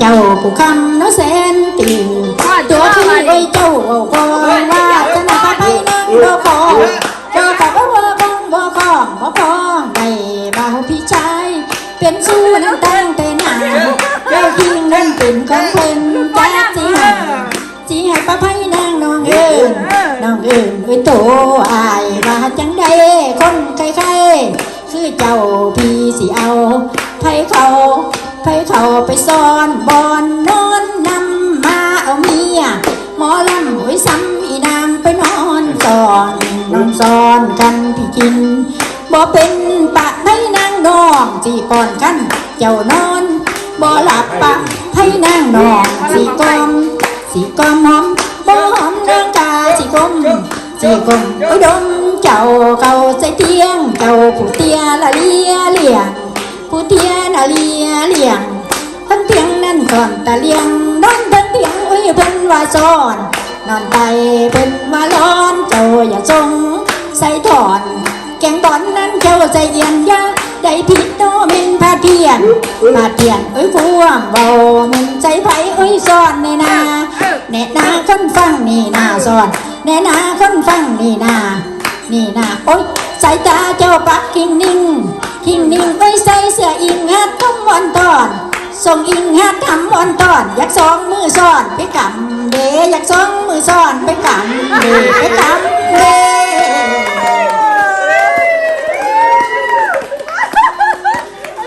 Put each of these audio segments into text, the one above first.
เจ้าผู้คำน้อแสนติ่งตัวพี่ไว้เจ้าเอาก่อนว่าจะนำไปนั่งบ่พอเจ้ากับว่าบ่บังบ่คล้องบ่พองได้บ่าวพี่ชายเป็นสู้นั้นตั้งแต่นานเจ้าพิงนั้นเป็นของเพิ่นจ้าสิหันสิให้ป้าไพ่นางน้องเอิญน้องเอิญเอ้ยโตอายว่าจังใดคนใครๆคือเจ้าพี่สิเอาไผเขา ไผเขาไปซ่อนบอนนอนนำมาเอาเมีย หมอลำโอ้ยซ้ำอีนางไปนอนซ่อนนอนซ่อนกันพี่กินบ่เป็นปะให้นางนองสีก่อนกันเจ้านอนบ่หลับปะให้นางนองสีกลมสีกลมหอมบ่หอมนางกาสีกลมสีกลมอุดมเจ้าเขาใส่เตียงเจ้าผู้เตียละเลียเลียง ผู้เตียละเลียเลียงทั้งเตียงนั่นก่อนตะเลียงนอนทั้งเตียงอุ้ยเพิ่นว่าซ้อน นอนไปเพิ่นว่าร้อนเจ้าอย่าทรงใส่ถอน แกงบอนนั้นเจ้าใจเย็นยาได้ผิดโตมินพาเทียนพาเทียนเอ้ยความเบามินใจไผเอ้ยซ่อนในนาแน่นาคนฟังนี่นาซ่อนแน่นาคนฟังนี่นานี่นาโอ้ย สายตาเจ้าปักกิ่งนิ่งกิ่งนิ่งไว้ใส่เสื้ออิงฮัดทำวันตอนส่งอิงฮัดทำวันตอน อยากสองมือซ่อนไปกำเดอยากสองมือซ่อนไปกำเดไปกำเด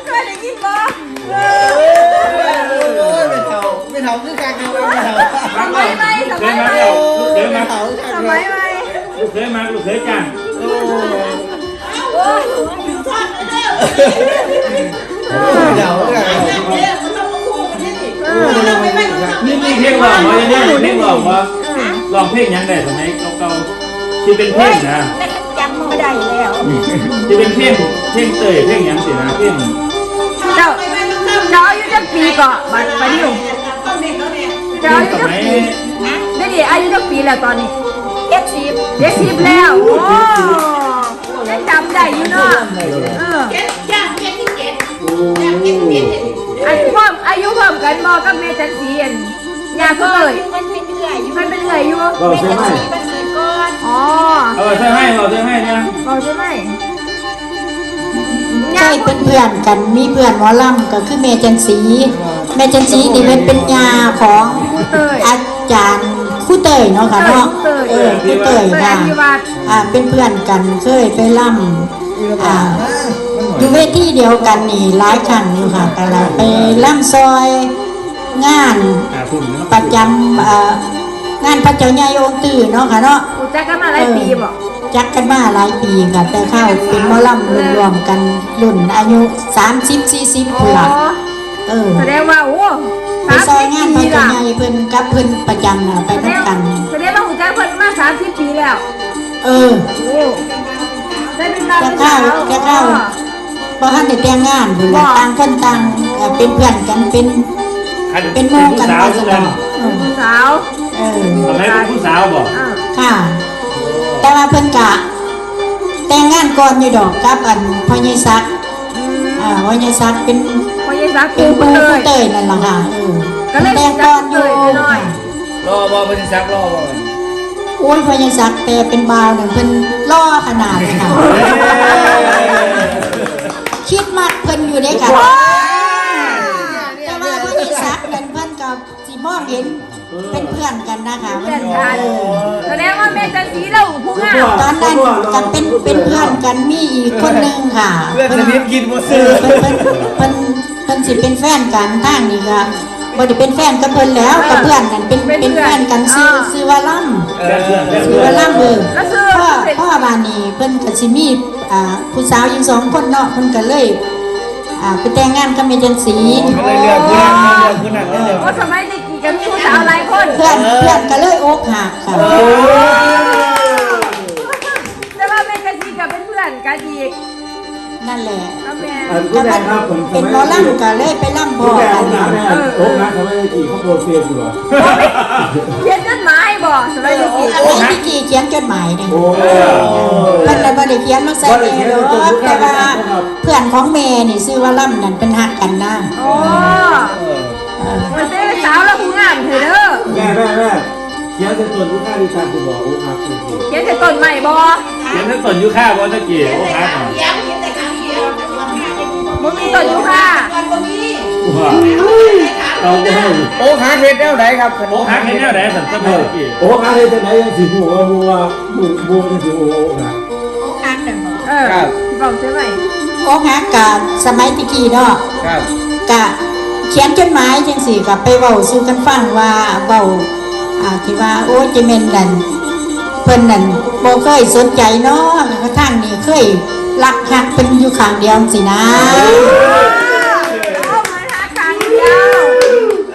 เคยได้ยินบ่ไม่เท่าไม่เท่าคือการเงินไม่เท่าสมัยใหม่สเคมัยยมาใหม่แล้วลูกเคยมาเท่าคือการสเงิมัยนใหม่ลูกเคยมาลูกเคยจ้างไม่ เท่าคือการเงินนี่มีเพลงหลอกมาเนี่ยเพลงหลอกมาลองเพลงยังได้สมัยเก่าๆที่เป็นเพลงนะจำไม่ได้แล้วที่เป็นเพลงเพลงเตยเพลงยังสินะเพลงเจ้าเจ้าอายุจักปีก่อนบัดไปนี่หนุ่มเพลเจ้างอายุสจักมัยปีเดี๋ยวนี้อายุจักปีแล้วตอนนี้เจ็ดสิบเจ็ดสิบแล้วโอ้ ยังจำได้อยู่เนาะเอออายุพร้อมอายุพร้อมกันบ่กับแม่จันสีอันยาก็เลยมันเป็นเรื่อยอยู่มันเป็นเรื่อยอยู่เราใช่ไหมมันเกิดก่อนอ๋อเออใช่ไหมเราใช่ไหมเนี่ยบอกใช่ไหมเคยเป็นเพื่อนกันมีเพื่อนหมอลำก็คือแม่จันสีแม่จันสีนี่เป็นเป็นยาของผู้เตยอาจารย์ครู่เตยเนาะค่ะเนาะครู เตยเออครู่เตยเตยค่ะอธิวัตรอ่าเป็นเพื่อนกันเคยไปล่ำอ่าอยู่เวทีเดียวกันนี่หลายครั้งอยู่ค่ะกันละไปล่ำซอยงานอ่าพุ่มเนาะประจำเอ่องานพระเจ้าใหญ่องค์ตื่นเนาะค่ะเนาะรู้จักกันมาหลายปีบ่จักกันมาหลายปีค่ะ แต่เข้าเป็นหมอลำรวมๆกันรุ่นอายุ30 40อ๋พุ่นละอเออแสดงว่าโอ้ ไปซอยงานพระปีเจ้าละใหญ่เพิ่นกับเพิ่นประจำน่ะไปแสดน้ำงกัน แสดงว่ารู้จักเพิ่นมาสามสิบปีแล้ว เออโอ้ได้เป็นดาวจะเข้าจะเข้าบ่ทันได้แต่งงานพุ่นละต่างคนต่างเอ่อเป็นเพื่อนกันเป็นคันเป็นหผู้มู่กันสาวไปทุซะกกัเนาะนเออผู้สาวเออสมัยเป็นผู้สาวบอกอ่าค่ะ แต่ว่าเพิ่นกะ แต่งงานก่อนอยู่ดอกกับอันพ่อใหญ่ซักดิ์อืมอ่าพ่อใหญ่ซักดิ์เป็น พอยังสักเป็กูนเลปู่ยเตยนั่นล่ะค่ะเออก็เลยแต่ก่อนอยู่รู้จักเตยหน่อยรอบอเป็นซักรอบอโอ้ยพญ่ซักดิ์แต่เป็นบาวหนั่นเพิ่นล่อขนาดเลยค่ะคิดมากเพิ่นอยู่ได้ค่ะแต่ว่าพญ่ซักดิ์นั่นเพิ่นกับสิมองเห็นเป็นเพื่อนกันนะคะเพื่อนกันแสดงว่าแม่จันสีเราผู้งามตอนนั้นกันเป็นเป็นเพื่อนกันมีอีกคนหนึงค่ะเพื่อนสนิทกินหมดเอซื้ออเพิ่นเพิ่น เพิ่นเพิ่นสิเป็นแฟนกันทางนี้ก็บ่ได้เป็นแฟนกับเพิ่นแล้วกับเพื่อนนั่นเป็นเป็นแฟนกันซื้อซื้อว่าล่ำเออเพื่อนเพื่อนซื้อว่าล่ำเออแล้วซื้อ พ่อเป็นพ่อบานนี้เพิ่นก็สิมีอ่าผู้สาวอีกสองคนเนาะเพิ่นก็เลยอ่าไปแต่งงานกับเมจันสีก็เลยเลือกเพื่อนเลือกเพื่อนเลือกเลือกโอ้สมัยเด็กกี่กันมีผู้สาวหลายคน เพื่อนเพื่อนก็เลยอกหักค่ะแต่ว่าแม่จันสีกับเป็นเพื่อนกันอีก นั่นแหละก็เป็นเป็นหมอล่ำก็เลยไปล่มบ่อกันโอ๊กนะเขาไม่ได้กี่เขาโปรเซียอยู่หรอเขียนจดหมายบ่สมัยยุกี่โอ๊กนะกี่เขียนจดหมายเนี่ยมันเลยบ่ได้เขียนมาใส่เมย์หรอกแต่ว่าเพื่อนของเมย์นี่ชื่อว่าล่ำนั่นเป็นหักกันนะโอ้มาเซ่สาวแล้วผู้งามเถอะเด้อแม่แม่แม่เขียนแต่ต้นยุค่าดิฉันคือบอกโอ๊กครับเขียนแต่ต้นใหม่บ่เขียนแต่ต้นยุค่าบ่ตะกี้โอ้กครับ ต้นอยู่ค่ะว่าเราก็ให้โอ้หาเฮ็ดแนวไหนครับขนโอ้มฮักให้แนวไหนสันตะกี้โอ้ครับเลยจะไหนยังสีหัวมัวมัวมัวจะสีหัวครับเออพี่บอกใช่ไหมโอ้ฮักกะสมัยตะกี้เนาะครับกะเขียนจดหมายจังสี่กับไปเว้าสู่กันฟังว่าเว้าอ่าที่ว่าโอ้จิเมนดันเพิ่นนั่นบ่เคยสนใจเนาะกระทั่งนี่เคย รักหักเป็นอยู่ข้างเดียวสินะเอามาหาทางเดียว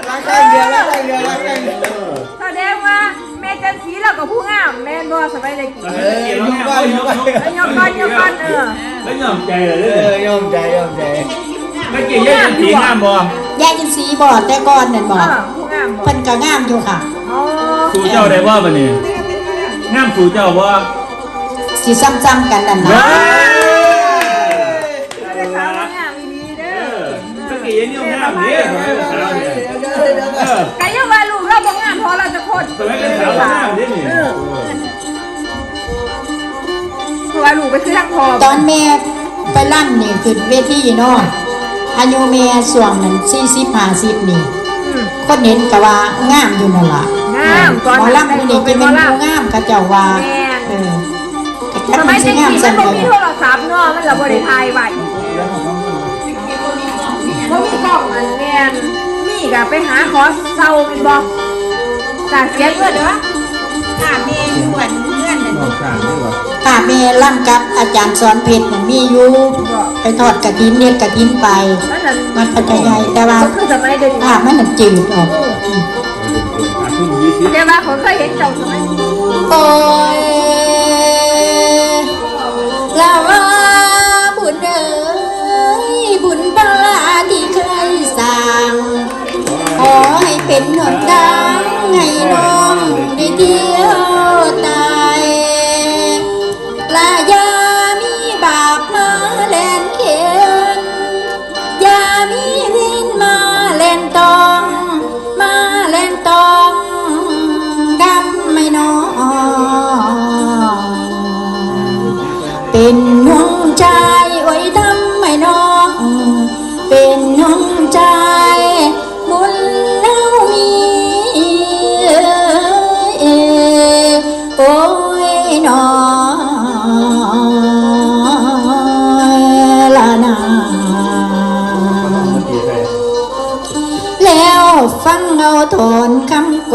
รักกันเดียวรักกันเดียวรักกันเดียวแสดงว่าแม่จันสีเรากับผู้งามแม่นบ่สบายเลยกี่เออยกก้อนยกก้อนยกก้อนยกก้อนเออแล้วยอมใจเลยเออยอมใจยอมใจตะกี้ยังสีงามบ่ยายจังสีบ่แต่ก่อนนั่นบ่อผู้งามบ่เพิ่นก็งามอยู่ค่ะสู่เจ้าได้บ่บัดนี้งามสู่เจ้าบ่สิซ้ำๆกันนั่นว้านะ สมัยเป็นสาวงามนี่นี่เพราะว่าลูกไปซื้อทางพอตอนแม่ไปล่ำนี่ขึ้นเวทีเนาะอายุแม่ส่วงนั้น40 50นี่ อืม คนเห็นก็ว่างามอยู่นั่นล่ะงามตอนหมอนั้นลำนี่จะเป็นผู้งามเขาเจ้าว่าแม่นเออสมัยสิเด็กงามๆมันซั่นบ่ก็มีโทรศัพท์เนาะมันละบ่ได้ถ่ายไว้บ่มีกล้องอันแม่นมีก็ไปหาขอเซาเป็นบ่ จ้าเสียเงินเด้อค่ะแม่ล่ำกับอาจารย์สอนเพชรนั่นมีอยู่ไปทอดกระถินเน็ดกระถินไป มันนั่นมันพัทยายแต่ว่าก็คือสมัยเด็กภาพมันน่ะจืดออกอืมอาทุ่มยี่สิบเดี๋ยวว่าเขาเคยเห็นเจ้าสมัยนี้โอ้ยลาว่าบุญเอ้ยบุญบาที่เคยสร้างขอให้เป็นหนทาง ให้น้อ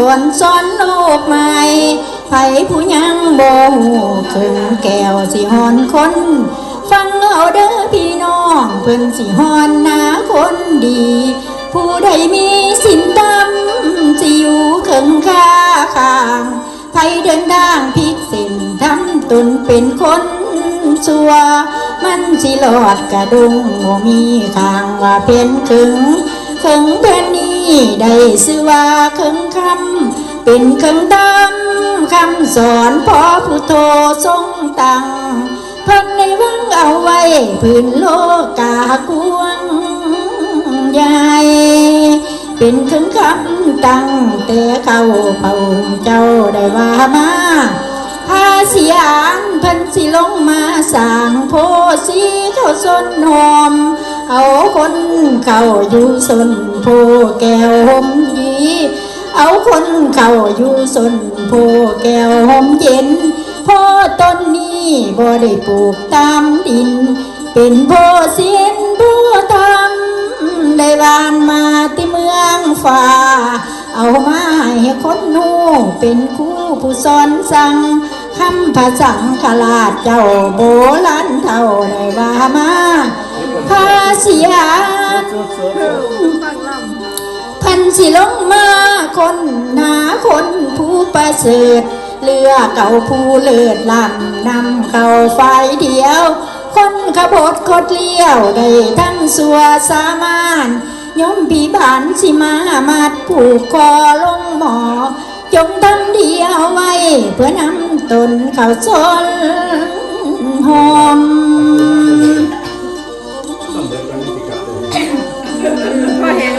คำก่อนสอนโลกใหม่ไผผู้ยังบ่หูถึงแก้วสิหอนคน ฟังเอาเด้อพี่น้องเพิ่นสิหอนหนาคนดี ผู้ใดมีสินดำสิอยู่เคิงค่าข้างไผเดินด่างพิกเส้นทำตนเป็นคนชัว มันสิหลอดกระดุงบ่มีข้างว่าเป็นขึงเคิงแผ่นนี้ ได้ชื่อว่าเคิงคำเป็นเคิงดำคำสอนพอผู้โททรงตังพิ่นในวังเอาไว้พื้นโลกากวงใหญ่เป็นเคิงคำตั้งแต่เข้าเป่าเจ้าได้ว่ามาพาเสียงพันสิลงมาสางโพสีเขาสนหอม เอาคนเข้าอยู่สนโพแก้วหอมยีเอาคนเข้าอยู่สนโพแก้วหอมเย็นโพต้นนี้บ่ได้ปลูกตามดิน เป็นโพเสียนโพทำได้วานมาที่เมืองฟ้าเอามาให้คนหูเป็นคู่ผู้สอนสั่งคำภาษาขลาดเจ้าโบราณเท่าได้ว่ามา พาเสียงฟังลพันสิลงมาคนหนาคนผู้ประเสริฐเรือเก่าผู้เลิศลำนำเข้าไฟเดียว คนขบดคดเลี้ยวได้ทั้งสัวสามานยมผีบานสิมามัดผูกคอลงหมอ จงทำเดียวไว้ เพื่อนำตนเข้าซนหอม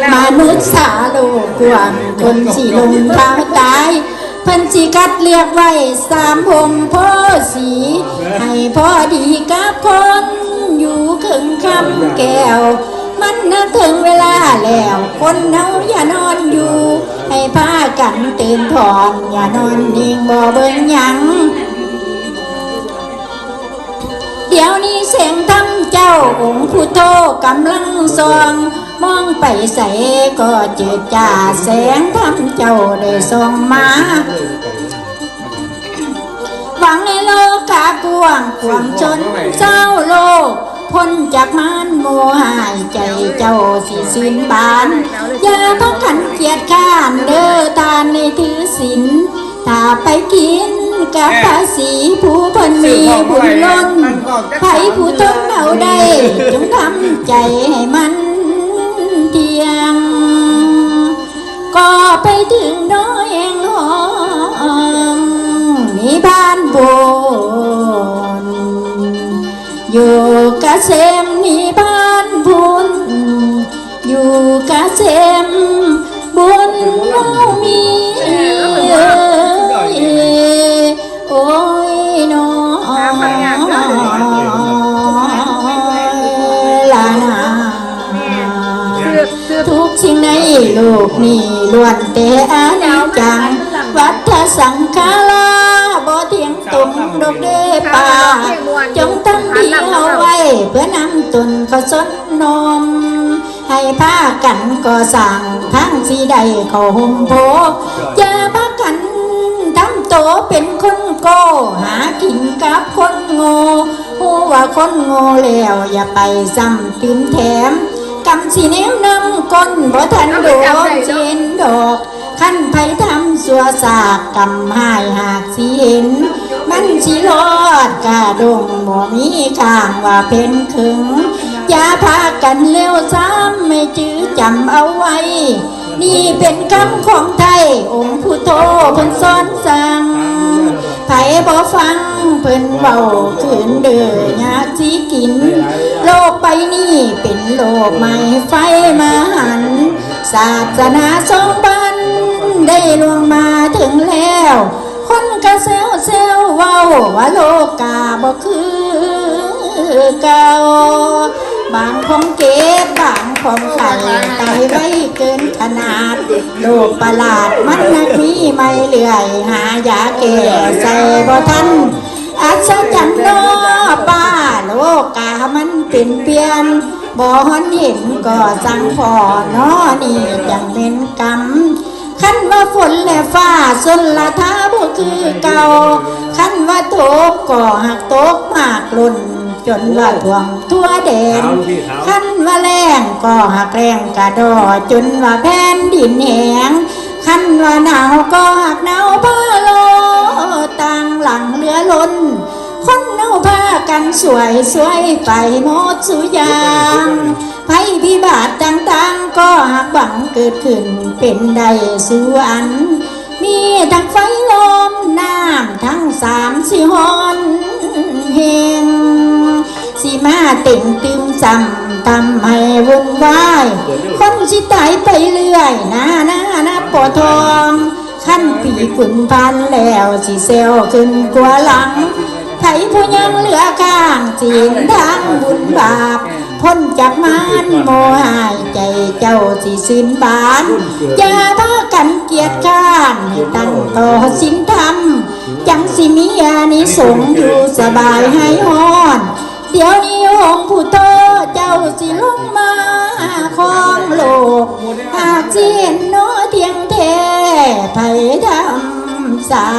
ำก็เห็นแล้วมนุษย์สาโลกกวางคนสิลงทางตายพันสิกัดเรียกไว้สามผมพ่อสี ให้พ่อดีกับคนอยู่ขึงคำแก้ว มันนึกถึงเวลาแล้ว คนเนาอย่านอนอยู่ ให้พากันตื่นถอนอย่านอนนิ่งบ่เบิ่งหยังเดี๋ยวนี้เสียงทำ เจ้าองค์ผู้โตกำลังซอง มองไปใส่ก็จืดจ่าแสงทำเจ้าได้ส่องมา หวังในโลกากวงขวางชนเจ้าโลกพ้นจากมานโมหายใจเจ้าสิสินบาน อย่าพักขันเกียดข้านเด้อทานในถือศีลถ้าไปกิน กับภาษีผู้เพันมีบุญล้นไผผู้ทนเอาได้จงทำใจให้มันเที่ยง ก็ไปถึงน้อยเองหองมีบ้านบนอยู่กะเสม โลกนี้ล้วนแต่อานิจจัง วัฏสังขาราบ่เที่ยงตรงดอกเด้ป่าจงตั้งดีเอาไว้ เพื่อนำตนเขาสนนม ให้พากันก่อสร้างทั้งสีใดเขาห่มโพอย่าพากันทำโตเป็นคนโก้หากินกับคนโง่ผู้ว่าคนโง่แล้วอย่าไปซ้ำตื้มแถม กำสีเนมนำก้นบ่ทันโดนเชนดอกขั้นไผทำสัวสากกำหายหากสีเห็น มันสิรอดกาดงบ่มีข้างว่าเพ่นขึงอย่าพากันเร็วซ้ำไม่จื้อจำเอาไว้ นี่เป็นคำของไทย องค์ผู้โตเพิ่นสอนสั่ง ไผบ่ฟังเพิ่นเบาขืนเดือยากสิกิน โลกไปนี่เป็นโลกใหม่ไฟมาหัน ศาสนาสองบัน ได้ลวงมาถึงแล้ว คนก็เซลเซลเว้าว่าโลกาบ่คือเก่า บางของเก็บบางของไข่ตไว้เกินขนาดโลกประหลาดมันนักมีไม่เลื่อย หายาแก่ใส่บ่ทันอัศจรรย์นาะป้าโลกามันเป็นเปลี่ยนบ่ฮอนเห็นก็สั่งพอนาะนี่จังเป็นกรรมคันว่าฝนและฟ้าสนละท้าบ่คือเก่าคันว่าโตกก็หักโตกมากลุ่นจนว่าทวง วแดนคันว่าแรงก็หักแรงกระดอจนว่าแผ่นดินแหงคันว่าหนาวก็หักหนาวผ้าโลต่างหลังเรือล้น คนเนาผ้ากันสวยสวยไปหมดสุยางภัยพิบัติต่างๆ ก็หักหวังเกิดขึ้นเป็นได้สู่อัน มีทั้งไฟลมน้ำทั้งสามสี่หอนเฮงสีมาเต็งตึมจำทำให้วุ่นวายคนสิตายไปเรื่อยนะนะนะปอทองขั้นปีขุนพันแล้วสิเซลขึ้นกว่าหลังไผผู้ยังเหลือข้างจีนทางบุญบาป พ้นจากมานโมหายใจเจ้าสิสินบานอย่าพากันเกียดข้านให้ตั้งต่อสินธรรมจังสิมีอานิสงส์อยู่สบายให้ฮอนเดี๋ยวนี้องค์ผู้โตเจ้าสิลงมาครองโลก หากสิเห็นโนเทียงแท้ไผทำสร้า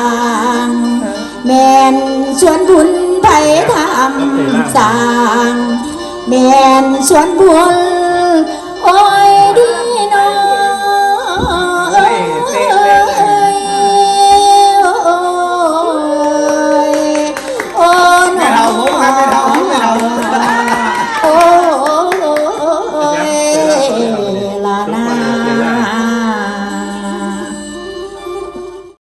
งแม่นชวนบุญไผทำสร้าง แดนสวนบุญโอ้ย